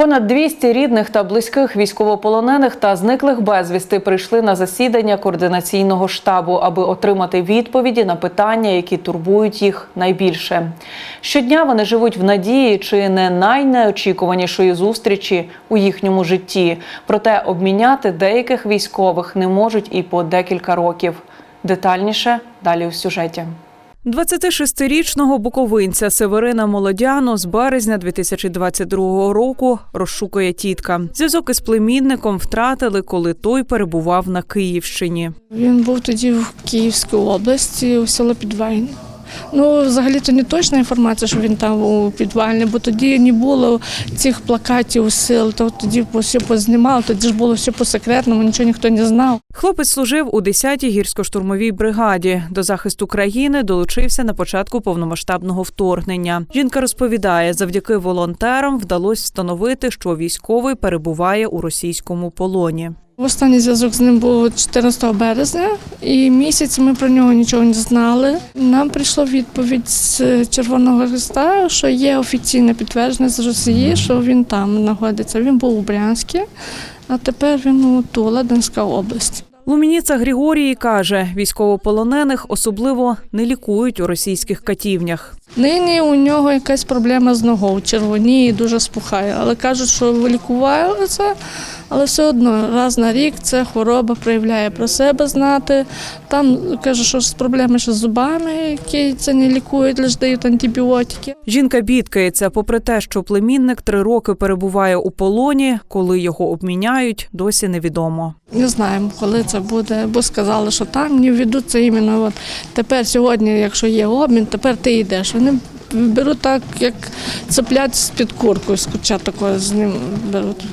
Понад 200 рідних та близьких військовополонених та зниклих безвісти прийшли на засідання координаційного штабу, аби отримати відповіді на питання, які турбують їх найбільше. Щодня вони живуть в надії чи не найнеочікуванішої зустрічі у їхньому житті. Проте обміняти деяких військових не можуть і по декілька років. Детальніше далі у сюжеті. 26-річного буковинця Северина Молодяну з березня 2022 року розшукує тітка. Зв'язок із племінником втратили, коли той перебував на Київщині. Він був тоді в Київській області у село Підвальне. Ну, взагалі то не точна інформація, що він там у підвальні, бо тоді не було цих плакатів сил, то тоді все познімали, тоді ж було все по секретному, нічого ніхто не знав. Хлопець служив у 10-й гірсько-штурмовій бригаді. До захисту країни долучився на початку повномасштабного вторгнення. Жінка розповідає, завдяки волонтерам вдалося встановити, що військовий перебуває у російському полоні. Останній зв'язок з ним був 14 березня, і місяць ми про нього нічого не знали. Нам прийшла відповідь з Червоного Христа, що є офіційне підтвердження з Росії, що він там знаходиться. Він був у Брянську, а тепер він у Тула, Донська область. Лумініца Григорії каже, військовополонених особливо не лікують у російських катівнях. Нині у нього якась проблема з ногою, червоніє, дуже спухає. Але кажуть, що лікували це, але все одно раз на рік ця хвороба проявляє про себе знати. Там каже, що з проблеми ще з зубами, які це не лікують, лише дають антибіотики. Жінка бідкається, попри те, що племінник три роки перебуває у полоні, коли його обміняють, досі невідомо. Не знаємо, коли це буде, бо сказали, що там не введуть це іменно. От тепер сьогодні, якщо є обмін, тепер ти йдеш. Вони беруть так, як цеплять з-під курку, з такого з ним беруть.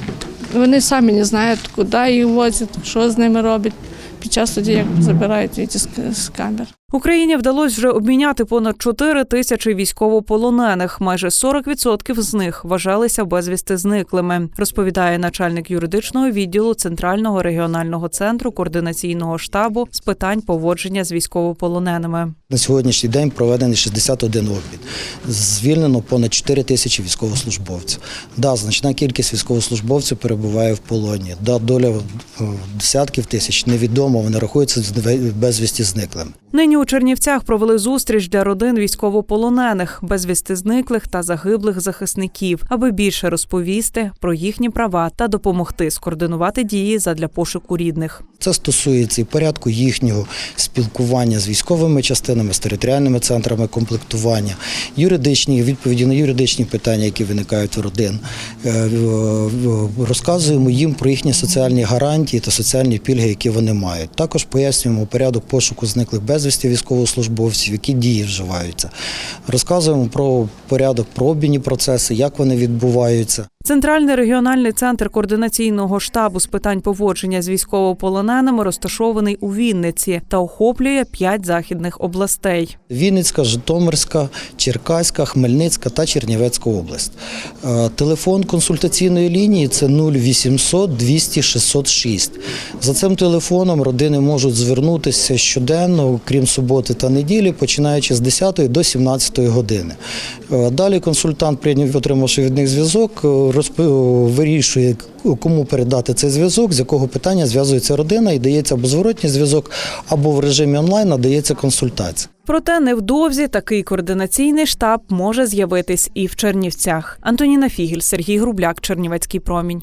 Вони самі не знають, куди їх возять, що з ними роблять. Під час тоді, як забирають з з камер. Україні вдалося вже обміняти понад 4 тисячі військовополонених. Майже 40% з них вважалися безвісти зниклими, розповідає начальник юридичного відділу Центрального регіонального центру координаційного штабу з питань поводження з військовополоненими. На сьогоднішній день проведений 61 обмін. Звільнено понад 4 тисячі військовослужбовців. Да, значна кількість військовослужбовців перебуває в полоні. Да, доля е, десятків тисяч невідомо, вони рахуються безвісті зниклими. Нині у Чернівцях провели зустріч для родин військовополонених, безвісти зниклих та загиблих захисників, аби більше розповісти про їхні права та допомогти скоординувати дії задля пошуку рідних. Це стосується і порядку їхнього спілкування з військовими частинами, з територіальними центрами комплектування, юридичні відповіді на юридичні питання, які виникають у родин. Е, Розказуємо їм про їхні соціальні гарантії та соціальні пільги, які вони мають. Також пояснюємо порядок пошуку зниклих безвісті військовослужбовців, які дії вживаються. Розказуємо про порядок, про обмінні процеси, як вони відбуваються. Центральний регіональний центр координаційного штабу з питань поводження з військовополоненими розташований у Вінниці та охоплює п'ять західних областей. Вінницька, Житомирська, Черкаська, Хмельницька та Чернівецька область. Е, Телефон консультаційної лінії це 0800 200 606. За цим телефоном родини можуть звернутися щоденно, крім суботи та неділі, починаючи з 10 до 17 години. Е, Далі консультант, прийняв, отримавши від них зв'язок, розп- вирішує, кому передати цей зв'язок, з якого питання зв'язується родина і дається або зворотній зв'язок, або в режимі онлайн надається консультація. Проте невдовзі такий координаційний штаб може з'явитись і в Чернівцях. Антоніна Фігель, Сергій Грубляк, Чернівецький промінь.